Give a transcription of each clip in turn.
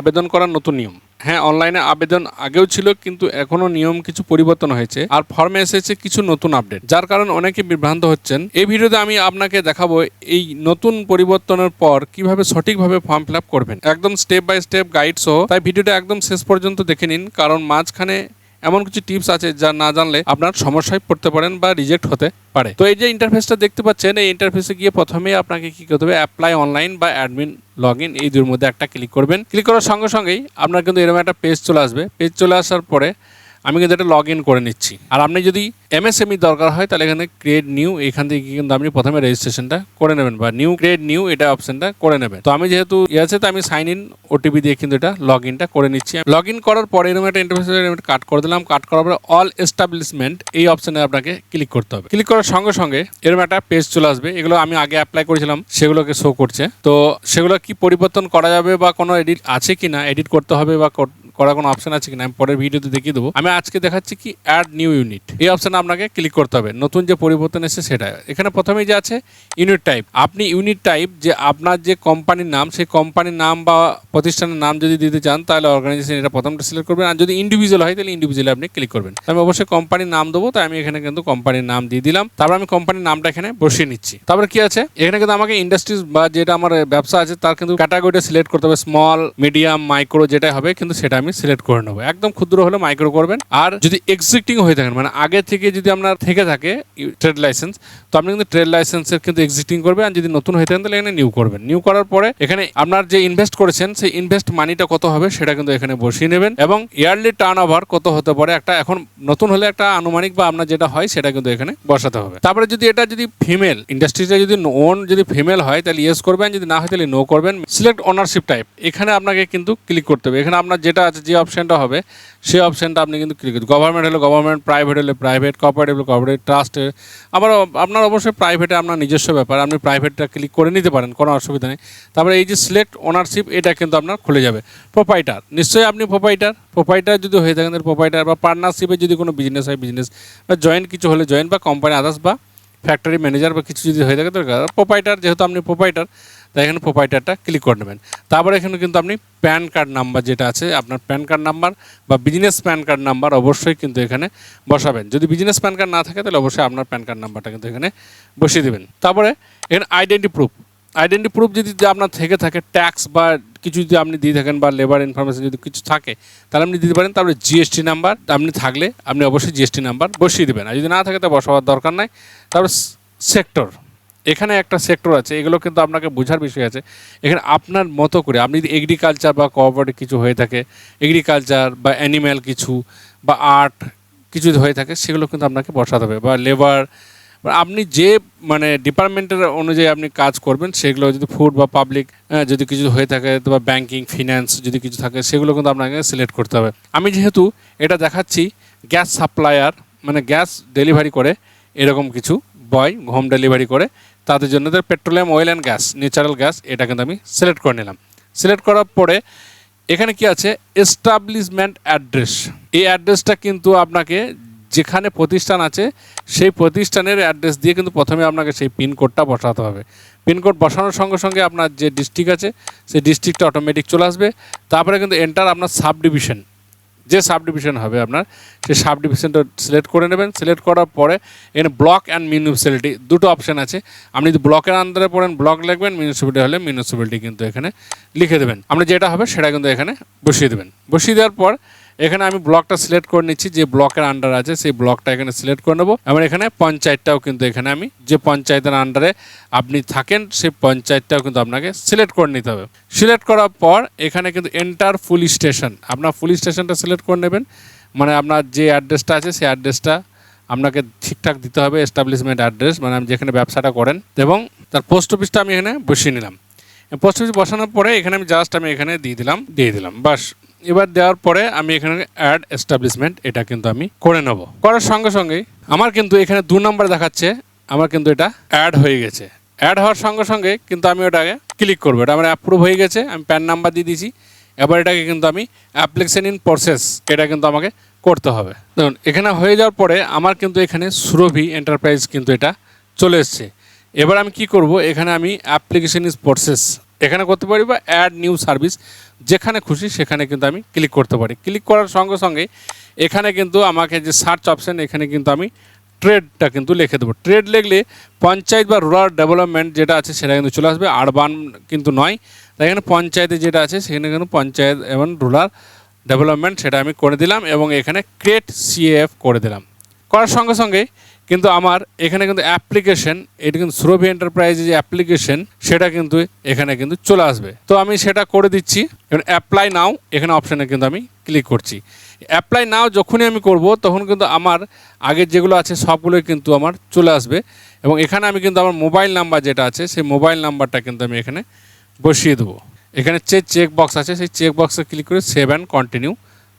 আবেদন করার নতুন নিয়ম। হ্যাঁ অনলাইনে আবেদন আগেও ছিল, কিন্তু এখনও নিয়ম কিছু পরিবর্তন হয়েছে আর ফর্মে এসেছে কিছু নতুন আপডেট যার কারণে অনেকে বিভ্রান্ত হচ্ছেন। এই ভিডিওতে আমি আপনাকে দেখাবো এই নতুন পরিবর্তনের পর কীভাবে সঠিকভাবে ফর্ম ফিল করবেন। একদম স্টেপ বাই স্টেপ গাইড সহ। তাই ভিডিওটা একদম শেষ পর্যন্ত দেখে নিন, কারণ মাঝখানে এমন কিছু টিপস আছে যা না জানলে আপনার সমস্যায় পড়তে পারেন বা রিজেক্ট হতে পারে। তো এই যে ইন্টারফেসটা দেখতে পাচ্ছেন, এই ইন্টারফেসে গিয়ে প্রথমে আপনাকে কি করতে হবে অ্যাপ্লাই অনলাইন বা অ্যাডমিন লগ ইন এই দুর মধ্যে একটা ক্লিক করবেন। ক্লিক করার সঙ্গে সঙ্গেই আপনার কিন্তু এরকম একটা পেজ চলে আসবে। পেজ চলে আসার পরে আমি কিন্তু এটা লগ ইন করে নিচ্ছি। আর আপনি যদি এমএসএমই দরকার হয়, তাহলে এখানে ক্রিয়েট নিউ এখান থেকে কিন্তু আপনি প্রথমে রেজিস্ট্রেশনটা করে নেবেন বা নিউ ক্রিয়েট নিউ এটা অপশনটা করে নেবেন। তো আমি যেহেতু ইয়ে আছে, তো আমি সাইন ইন ওটিপি দিয়ে কিন্তু এটা লগ ইনটা করে নিচ্ছি। লগ ইন করার পরে এরকম একটা ইন্টারফেস কাট করে দিলাম। কাট করার পরে অল এস্টাবলিশমেন্ট এই অপশনে আপনাকে ক্লিক করতে হবে। ক্লিক করার সঙ্গে সঙ্গে এরকম একটা পেজ চলে আসবে। এগুলো আমি আগে অ্যাপ্লাই করেছিলাম, সেগুলোকে শো করছে। তো সেগুলো কি পরিবর্তন করা যাবে বা কোনো এডিট আছে কি না এডিট করতে হবে বা করার কোনো অপশন আছে কিনা, আমি পরের ভিডিওতে দেখিয়ে দেবো। আমি আজকে দেখাচ্ছি কি অ্যাড নিউ ইউনিট এই অপশনে আপনাকে ক্লিক করতে হবে। নতুন যে পরিবর্তন এসেছে সেটা। এখানে প্রথমেই যে আছে ইউনিট টাইপ আপনি ইউনিট টাইপ যে আপনার যে কোম্পানির নাম, সেই কোম্পানির নাম বা প্রতিষ্ঠানের নাম যদি দিতে চান, তাহলে অর্গানাইজেশন এটা প্রথমটা সিলেক্ট করবেন। আর যদি ইন্ডিভিজুয়াল হয়, তাহলে ইন্ডিভিজুয়ালি আপনি ক্লিক করবেন। আমি অবশ্যই কোম্পানির নাম দেবো, তাই আমি এখানে কিন্তু কোম্পানির নাম দিয়ে দিলাম। তারপর আমি কোম্পানির নামটা এখানে বসিয়ে নিচ্ছি। তারপরে কি আছে? এখানে কিন্তু আমাকে ইন্ডাস্ট্রিজ বা যেটা আমার ব্যবসা আছে, তার কিন্তু ক্যাটাগরিটা সিলেক্ট করতে হবে। স্মল মিডিয়াম মাইক্রো যেটা হবে, কিন্তু সেটা আমি সিলেক্ট করে নেব। একদম ক্ষুদ্র হলে মাইক্রো করবেন। আর যদি এক্সিস্টিং হয়ে থাকেন মানে আগে থেকে যদি আপনার থেকে থাকে ট্রেড লাইসেন্স তো আপনি কিন্তু ট্রেড লাইসেন্সের কিন্তু এক্সিস্টিং করবেন। আর যদি নতুন হয়ে থাকেন, তাহলে এখানে নিউ করবেন। নিউ করার পরে এখানে আপনার যে ইনভেস্ট করেছেন, সেই ইনভেস্ট মানিটা কত হবে সেটা কিন্তু এখানে বসিয়ে নেবেন। এবং ইয়ারলি টার্ন ওভার কত হতে পারে, একটা এখন নতুন হলে একটা আনুমানিক বা আপনার যেটা হয়, সেটা কিন্তু এখানে বসাতে হবে। তারপরে যদি এটা যদি ফিমেল ইন্ডাস্ট্রিতে যদি ওন যদি ফিমেল হয়, তাহলে ইয়েস করবেন। যদি না হয়, তাহলে নো করবেন। সিলেক্ট ওনারশিপ টাইপ এখানে আপনাকে কিন্তু ক্লিক করতে হবে। এখানে আপনার যেটা আছে যে অপশনটা হবে সেই অপশনটা আপনি কিন্তু ক্লিক গভর্নমেন্ট হলে গভর্নমেন্ট প্রাইভেট হলে প্রাইভেট কোঅপারেটিভ হলে কোঅপারেটিভ ট্রাস্ট আবার আপনার অবশ্যই প্রাইভেটে আপনার নিজস্ব ব্যাপার, আপনি প্রাইভেটটা ক্লিক করে নিতে পারেন, কোনো অসুবিধা নেই। তারপরে এই যে সিলেক্ট ওনারশিপ এটা কিন্তু আপনার খুলে যাবে। প্রোপাইটার নিশ্চয়ই আপনি প্রোপাইটার প্রোপাইটার যদি হয়ে থাকেন তাহলে প্রোপাইটার বা পার্টনারশিপে যদি কোনো বিজনেস হয় বিজনেস বা জয়েন্ট কিছু হলে জয়েন্ট বা কোম্পানি আদার্স বা ফ্যাক্টরি ম্যানেজার বা কিছু যদি হয়ে থাকে তো প্রোপাইটার যেহেতু আপনি প্রোপাইটার তাই এখানে প্রোপাইটারটা ক্লিক করে নেবেন। তারপরে এখানে কিন্তু আপনি প্যান কার্ড নাম্বার যেটা আছে, আপনার প্যান কার্ড নাম্বার বা বিজনেস প্যান কার্ড নাম্বার অবশ্যই কিন্তু এখানে বসাবেন। যদি বিজনেস প্যান কার্ড না থাকে, তাহলে অবশ্যই আপনার প্যান কার্ড নাম্বারটা কিন্তু এখানে বসিয়ে দেবেন। তারপরে এখানে আইডেন্টি প্রুফ আইডেন্টি প্রুফ যদি আপনার থেকে থাকে ট্যাক্স বা কিছু যদি আপনি দিয়ে থাকেন বা লেবার ইনফরমেশন যদি কিছু থাকে, তাহলে আপনি দিতে পারেন। তারপরে জিএসটি নাম্বার আপনি থাকলে আপনি অবশ্যই জিএসটি নাম্বার বসিয়ে দেবেন। আর যদি না থাকে, তা বসাবার দরকার নাই। তারপর সেক্টর এখানে একটা সেক্টর আছে, এগুলো কিন্তু আপনাকে বোঝার বিষয় আছে। এখানে আপনার মতো করে, আপনি যদি এগ্রিকালচার বা কোঅপারেটিভ কিছু হয়ে থাকে এগ্রিকালচার বা অ্যানিম্যাল কিছু বা আর্ট কিছু হয়ে থাকে, সেগুলো কিন্তু আপনাকে বসাতে হবে। বা লেবার আপনি যে মানে ডিপার্টমেন্টের অনুযায়ী আপনি কাজ করবেন, সেগুলো যদি ফুড বা পাবলিক যদি কিছু হয়ে থাকে বা ব্যাংকিং ফিন্যান্স যদি কিছু থাকে, সেগুলো কিন্তু আপনাকে সিলেক্ট করতে হবে। আমি যেহেতু এটা দেখাচ্ছি গ্যাস সাপ্লায়ার মানে গ্যাস ডেলিভারি করে, এরকম কিছু। বয় হোম ডেলিভারি করে, তাদের জন্য petroleum, oil and gas, natural gas, এটা কিন্তু আমি সিলেক্ট করে নিলাম। সিলেক্ট করার পরে এখানে কি আছে? এস্টাবলিশমেন্ট অ্যাড্রেস এই অ্যাড্রেসটা কিন্তু আপনাকে যেখানে প্রতিষ্ঠান আছে, সেই প্রতিষ্ঠানের অ্যাড্রেস দিয়ে কিন্তু প্রথমে আপনাকে সেই পিনকোডটা বসাতে হবে। পিনকোড বসানোর সঙ্গে সঙ্গে আপনার যে ডিস্ট্রিক্ট আছে, সেই ডিস্ট্রিক্টটা অটোমেটিক চলে আসবে। তারপরে কিন্তু এন্টার আপনার সাব ডিভিশন যে সাব ডিভিশন হবে আপনার, সেই সাব ডিভিশনটা সিলেক্ট করে নেবেন। সিলেক্ট করার পরে এখানে ব্লক অ্যান্ড মিউনিসিপ্যালিটি দুটো অপশান আছে। আপনি যদি ব্লকের আন্দারে পড়েন ব্লক লিখবেন মিউনিসিপ্যালিটি হলে মিউনিসিপ্যালিটি কিন্তু এখানে লিখে দেবেন। আপনি যেটা হবে সেটা কিন্তু এখানে বসিয়ে দেবেন। বসিয়ে দেওয়ার পর এখানে আমি ব্লকটা সিলেক্ট করে নিচ্ছি, যে ব্লকের আন্ডার আছে, সেই ব্লকটা এখানে সিলেক্ট করে নেব। এবং এখানে পঞ্চায়েতটাও কিন্তু এখানে আমি, যে পঞ্চায়েতের আন্ডারে আপনি থাকেন, সেই পঞ্চায়েতটাও কিন্তু আপনাকে সিলেক্ট করে নিতে হবে। সিলেক্ট করার পর এখানে কিন্তু এন্টার ফুল স্টেশন আপনার ফুল স্টেশনটা সিলেক্ট করে নেবেন। মানে আপনার যে অ্যাড্রেসটা আছে, সেই অ্যাড্রেসটা আপনাকে ঠিকঠাক দিতে হবে এস্টাবলিশমেন্ট অ্যাড্রেস মানে আপনি যেখানে ব্যবসাটা করেন। এবং তার পোস্ট অফিসটা আমি এখানে বসিয়ে নিলাম। পোস্ট অফিস বসানোর পরে এখানে আমি জাস্ট আমি এখানে দিয়ে দিলাম দিয়ে দিলাম, বাস। এবার দেওয়ার পরে আমি এখানে অ্যাড এস্টাবলিশমেন্ট এটা কিন্তু আমি করে নেব। করার সঙ্গে সঙ্গেই আমার কিন্তু এখানে দু নম্বর দেখাচ্ছে, আমার কিন্তু এটা অ্যাড হয়ে গেছে। অ্যাড হওয়ার সঙ্গে সঙ্গে কিন্তু আমি ওটাকে ক্লিক করব। এটা আমার অ্যাপ্রুভ হয়ে গেছে, আমি প্যান নাম্বার দিয়ে দিয়েছি। এবার এটাকে কিন্তু আমি অ্যাপ্লিকেশন ইন প্রসেস এটা কিন্তু আমাকে করতে হবে। দেখুন, এখানে হয়ে যাওয়ার পরে আমার কিন্তু এখানে সুরভি এন্টারপ্রাইজ কিন্তু এটা চলে এসছে। এবার আমি কি করব? এখানে আমি অ্যাপ্লিকেশন ইজ প্রসেস এখানে করতে পারি বা অ্যাড নিউ সার্ভিস যেখানে খুশি সেখানে কিন্তু আমি ক্লিক করতে পারি। ক্লিক করার সঙ্গে সঙ্গে এখানে কিন্তু আমাকে যে সার্চ অপশান এখানে কিন্তু আমি ট্রেডটা কিন্তু লিখে দেবো। ট্রেড লিখলে পঞ্চায়েত বা রুরাল ডেভেলপমেন্ট যেটা আছে সেটা কিন্তু চলে আসবে। আরবান কিন্তু নয়, তাই এখানে পঞ্চায়েতে যেটা আছে সেখানে কিন্তু পঞ্চায়েত এবং রুরাল ডেভেলপমেন্ট সেটা আমি করে দিলাম এবং এখানে ক্রিয়েট সিএফ করে দিলাম। করার সঙ্গে সঙ্গে কিন্তু আমার এখানে কিন্তু অ্যাপ্লিকেশন এটা কিন্তু সুরভি এন্টারপ্রাইজের যে অ্যাপ্লিকেশন সেটা কিন্তু এখানে কিন্তু চলে আসবে। তো আমি সেটা করে দিচ্ছি। এবং অ্যাপ্লাই নাও এখানে অপশানে কিন্তু আমি ক্লিক করছি। অ্যাপ্লাই নাও যখনই আমি করব, তখন কিন্তু আমার আগের যেগুলো আছে সবগুলোই কিন্তু আমার চলে আসবে। এবং এখানে আমি কিন্তু আমার মোবাইল নাম্বার যেটা আছে, সেই মোবাইল নাম্বারটা কিন্তু আমি এখানে বসিয়ে দেবো। এখানে যে চেক বক্স আছে, সেই চেক বক্সে ক্লিক করে সেভ অ্যান্ড কন্টিনিউ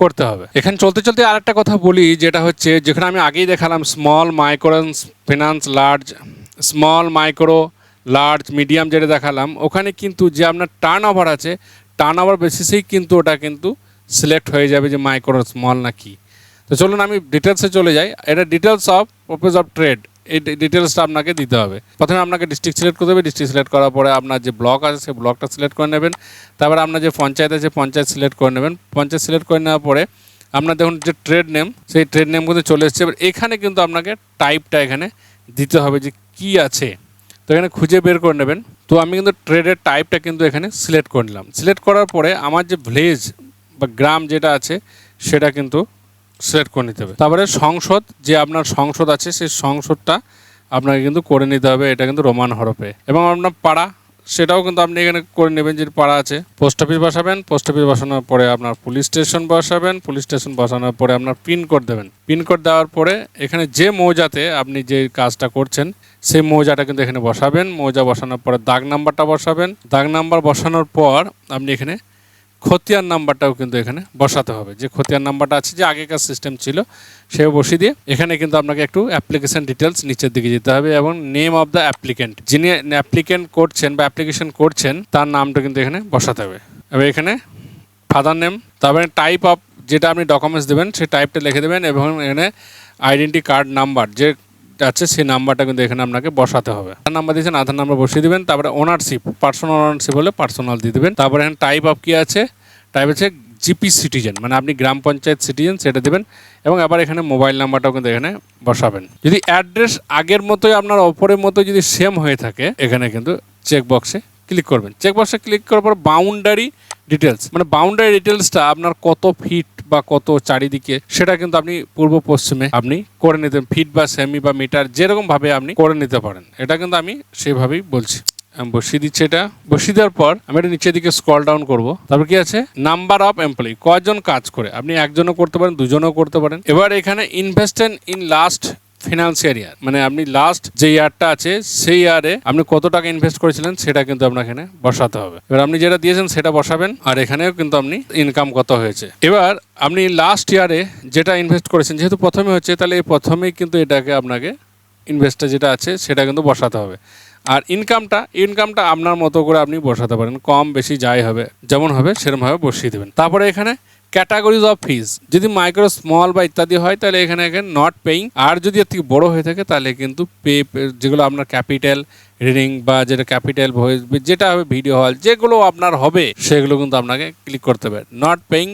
করতে হবে। এখানে চলতে চলতে আরেকটা কথা বলি, যেটা হচ্ছে যেখানে আমি আগেই দেখালাম small micro finance large small micro large medium যেটা দেখালাম, ওখানে কিন্তু যে আপনার টার্ন ওভার আছে টার্ন ওভার বেসিসেই কিন্তু ওটা কিন্তু সিলেক্ট হয়ে যাবে যে মাইক্রো স্মল না কি। তো চলুন আমি ডিটেলসে চলে যাই। এটা details of purpose of trade এই ডিটেলসটা আপনাকে দিতে হবে। প্রথমে আপনাকে ডিস্ট্রিক্ট সিলেক্ট করতে হবে। ডিস্ট্রিক্ট সিলেক্ট করার পরে আপনার যে ব্লক আছে, সেই ব্লকটা সিলেক্ট করে নেবেন। তারপরে আপনার যে পঞ্চায়েত আছে, পঞ্চায়েত সিলেক্ট করে নেবেন। পঞ্চায়েত সিলেক্ট করে নেওয়ার পরে আপনার দেখুন যে ট্রেড নেম সেই ট্রেড নেম কিন্তু চলে এসেছে। এবার এখানে কিন্তু আপনাকে টাইপটা এখানে দিতে হবে যে কি আছে। তো এখানে খুঁজে বের করে নেবেন। তো আমি কিন্তু ট্রেডের টাইপটা কিন্তু এখানে সিলেক্ট করে নিলাম। সিলেক্ট করার পরে আমার যে ভিলেজ বা গ্রাম যেটা আছে, সেটা কিন্তু সিলেক্ট করে নিতে হবে। তারপরে সংসদ, যে আপনার সংসদ আছে, সেই সংসদটা আপনাকে কিন্তু করে নিতে হবে। এটা কিন্তু রোমান হরফে। এবং আপনার পাড়া, সেটাও কিন্তু আপনি এখানে করে নেবেন যে পাড়া আছে। পোস্ট অফিস বসাবেন, পোস্ট অফিস বসানোর পরে আপনার পুলিশ স্টেশন বসাবেন, পুলিশ স্টেশন বসানোর পরে আপনার পিন কোড দেবেন। পিন কোড দেওয়ার পরে এখানে যে মৌজাতে আপনি যে কাজটা করছেন, সেই মৌজাটা কিন্তু এখানে বসাবেন। মৌজা বসানোর পরে দাগ নাম্বারটা বসাবেন। দাগ নাম্বার বসানোর পর আপনি এখানে খতিয়ান নাম্বারটাও কিন্তু এখানে বসাতে হবে। যে খতিয়ান নাম্বারটা আছে, যে আগেকার সিস্টেম ছিল, সেও বসিয়ে দিয়ে এখানে কিন্তু আপনাকে একটু অ্যাপ্লিকেশন ডিটেলস নিচের দিকে যেতে হবে এবং নেম অফ দ্য অ্যাপ্লিকেন্ট যিনি অ্যাপ্লিকেন্ট করছেন বা অ্যাপ্লিকেশন করছেন, তার নামটা কিন্তু এখানে বসাতে হবে। এবার এখানে ফাদার নেম তারপরে টাইপ অফ যেটা আপনি ডকুমেন্টস দেবেন, সেই টাইপটা লিখে দেবেন এবং এখানে আইডেন্টি কার্ড নাম্বার যে আছে, সেই নাম্বারটা কিন্তু এখানে আপনাকে বসাতে হবে। আধার নাম্বার দিয়েছেন, আধার নাম্বার বসিয়ে দিবেন, তারপরে ওনারশিপ পার্সোনাল ওনারশিপ হলে পার্সোনাল দিয়ে দেবেন। তারপরে এখানে টাইপ অফ কি আছে? টাইপ আছে জিপি সিটিজেন মানে আপনি গ্রাম পঞ্চায়েত সিটিজেন সেটা দেবেন এবং আবার এখানে মোবাইল নাম্বারটাও কিন্তু এখানে বসাবেন। যদি অ্যাড্রেস আগের মতোই আপনার অপরের মতো যদি সেম হয়ে থাকে, এখানে কিন্তু চেক বক্সে ক্লিক করবেন। চেক বক্সে ক্লিক করার পর বাউন্ডারি ডিটেলস মানে বাউন্ডারি ডিটেলসটা আপনার কত ফিট বা কত চারিদিকে, সেটা কিন্তু আপনি পূর্ব পশ্চিমে আপনি করে নিতে ফিট বা সেমি বা মিটার যেরকম ভাবে আপনি করে নিতে পারেন। এটা কিন্তু আমি সেভাবেই বলছি। আমি বসিয়ে দিচ্ছি এটা। বসিয়ে দেওয়ার পর আমি এটা নিচের দিকে স্ক্রল ডাউন করব। তারপর কি আছে? নাম্বার অফ এমপ্লয়ি কয়জন কাজ করে? আপনি একজনও করতে পারেন, দুজনও করতে পারেন। এবার এখানে invested in last financial year মানে আপনি লাস্ট যে ইয়ারটা আছে, সেই ইয়ারে আপনি কত টাকা ইনভেস্ট করেছিলেন, সেটা কিন্তু আপনার এখানে বসাতে হবে। এবার আপনি যেটা দিয়েছেন, সেটা বসাবেন, আর এখানেও কিন্তু আপনি ইনকাম কত হয়েছে। এবার আপনি লাস্ট ইয়ারে যেটা ইনভেস্ট করেছেন, যেহেতু প্রথমে হচ্ছে, তাহলে এই প্রথমেই কিন্তু এটাকে আপনাকে ইনভেস্টটা যেটা আছে, সেটা কিন্তু বসাতে হবে। আর ইনকামটা ইনকামটা আপনার মতো করে আপনি বসাতে পারেন। কম বেশি যাই হবে, যেমন হবে সেরকমভাবে বসিয়ে দেবেন। তারপরে এখানে ক্যাটাগরিজ অফ ফিজ যদি মাইক্রো স্মল বা ইত্যাদি হয়, তাহলে এখানে এখানে নট পেইং আর যদি এর থেকে বড়ো হয়ে থাকে, তাহলে কিন্তু পে যেগুলো আপনার ক্যাপিটাল রিডিং বা যেটা ক্যাপিটাল যেটা হবে ভিডিও হল যেগুলো আপনার হবে, সেগুলো কিন্তু আপনাকে ক্লিক করতে হবে। নট পেইং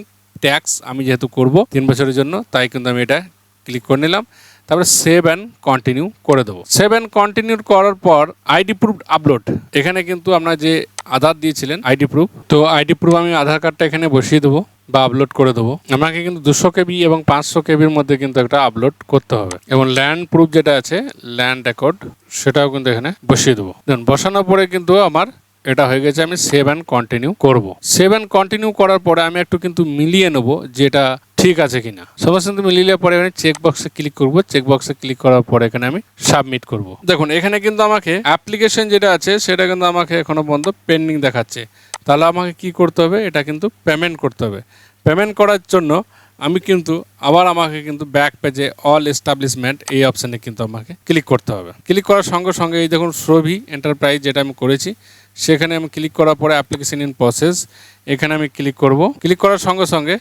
ট্যাক্স আমি যেহেতু করব তিন বছরের জন্য, তাই কিন্তু আমি এটা ক্লিক করে নিলাম। তারপরে সেভ অ্যান্ড কন্টিনিউ করে দেবো। সেভ অ্যান্ড কন্টিনিউ করার পর আইডি প্রুফ আপলোড এখানে কিন্তু আপনার যে আধার দিয়েছিলেন আইডি প্রুফ তো আইডি প্রুফ আমি আধার কার্ডটা এখানে বসিয়ে দেবো। বা আপলোড করে দেবো। আমাকে কিন্তু দুশো কেবি এবং পাঁচশো কেবির মধ্যে কিন্তু একটা আপলোড করতে হবে। এবং ল্যান্ড প্রুফ যেটা আছে ল্যান্ড রেকর্ড সেটাও কিন্তু এখানে বসিয়ে দেবো। দেখুন, বসানোর পরে কিন্তু আমার এটা হয়ে গেছে, আমি সেভ অ্যান্ড কন্টিনিউ করব। সেভ অ্যান্ড কন্টিনিউ করার পরে আমি একটু কিন্তু মিলিয়ে নেব যেটা ঠিক আছে কিনা। সবার কিন্তু মিলিয়ে পরে এখানে চেক বক্সে ক্লিক করব। চেক বক্সে ক্লিক করার পরে এখানে আমি সাবমিট করব। দেখুন, এখানে কিন্তু আমাকে অ্যাপ্লিকেশন যেটা আছে, সেটা কিন্তু আমাকে এখনও পর্যন্ত পেন্ডিং দেখাচ্ছে। তাহলে আমাকে কি করতে হবে? এটা কিন্তু পেমেন্ট করতে হবে। পেমেন্ট করার জন্য আমি কিন্তু আবার আমাকে কিন্তু ব্যাক পেজে অল এস্টাবলিশমেন্ট এই অপশানে কিন্তু আমাকে ক্লিক করতে হবে। ক্লিক করার সঙ্গে সঙ্গে এই দেখুন শ্রভি এন্টারপ্রাইজ যেটা আমি করেছি, সেখানে আমি ক্লিক করার পরে অ্যাপ্লিকেশন ইন প্রসেস এখানে আমি ক্লিক করব। ক্লিক করার সঙ্গে সঙ্গে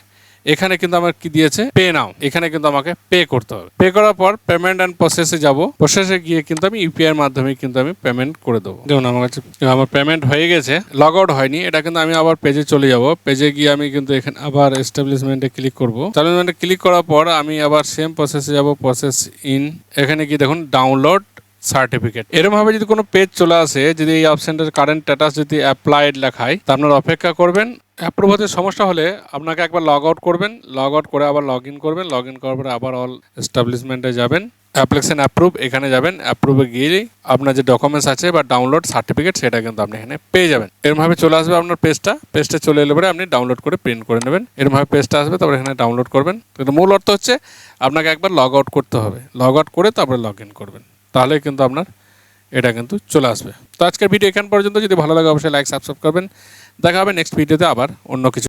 এখানে কিন্তু আমার কি দিয়েছে? পে নাও এখানে কিন্তু আমাকে পে করতে হবে। পে করার পর পেমেন্ট অ্যান্ড প্রসেসে যাব। প্রসেসে গিয়ে কিন্তু আমি ইউপিআই এর মাধ্যমে কিন্তু আমি পেমেন্ট করে দেবো। দেখুন, আমার কাছে আমার পেমেন্ট হয়ে গেছে। লগ আউট হয়নি। এটা কিন্তু আমি আবার পেজে চলে যাব। পেজে গিয়ে আমি কিন্তু এখানে আবার এস্টাবলিশমেন্টে ক্লিক করব। এস্টাবলিশমেন্টে ক্লিক করার পর আমি আবার সেম প্রসেসে যাব। প্রসেস ইন এখানে গিয়ে দেখুন ডাউনলোড সার্টিফিকেট এরকম ভাবে যদি কোনো পেজ চলে আসে, যদি এই অপশনটার কারেন্ট স্ট্যাটাস যদি অ্যাপ্লাইড লেখায়, তা আপনার অপেক্ষা করবেন। অ্যাপ্রুভ হতে সমস্যা হলে আপনাকে একবার লগ আউট করবেন। লগ আউট করে আবার লগ ইন করবেন। লগ ইন করার পরে আবার অল এস্টাবলিশমেন্টে যাবেন। অ্যাপ্লিকেশন অ্যাপ্রুভ এখানে যাবেন। অ্যাপ্রুভে গিয়ে আপনার যে ডকুমেন্টস আছে বা ডাউনলোড সার্টিফিকেট সেটা কিন্তু আপনি এখানে পেয়ে যাবেন। এরমভাবে চলে আসবে আপনার পেজটা পেজটা চলে এলে পরে আপনি ডাউনলোড করে প্রিন্ট করে নেবেন। এরমভাবে পেজটা আসবে, তারপর এখানে ডাউনলোড করবেন। কিন্তু মূল অর্থ হচ্ছে, আপনাকে একবার লগ আউট করতে হবে। লগ আউট করে তারপরে লগ ইন করবেন। তাহলে কিন্তু আপনার এটা কিন্তু চলে আসবে। তো আজকের ভিডিও এখান পর্যন্ত। যদি ভালো লাগে, অবশ্যই লাইক সাবস্ক্রাইব করবেন। দেখা হবে নেক্সট ভিডিওতে আবার অন্য কিছু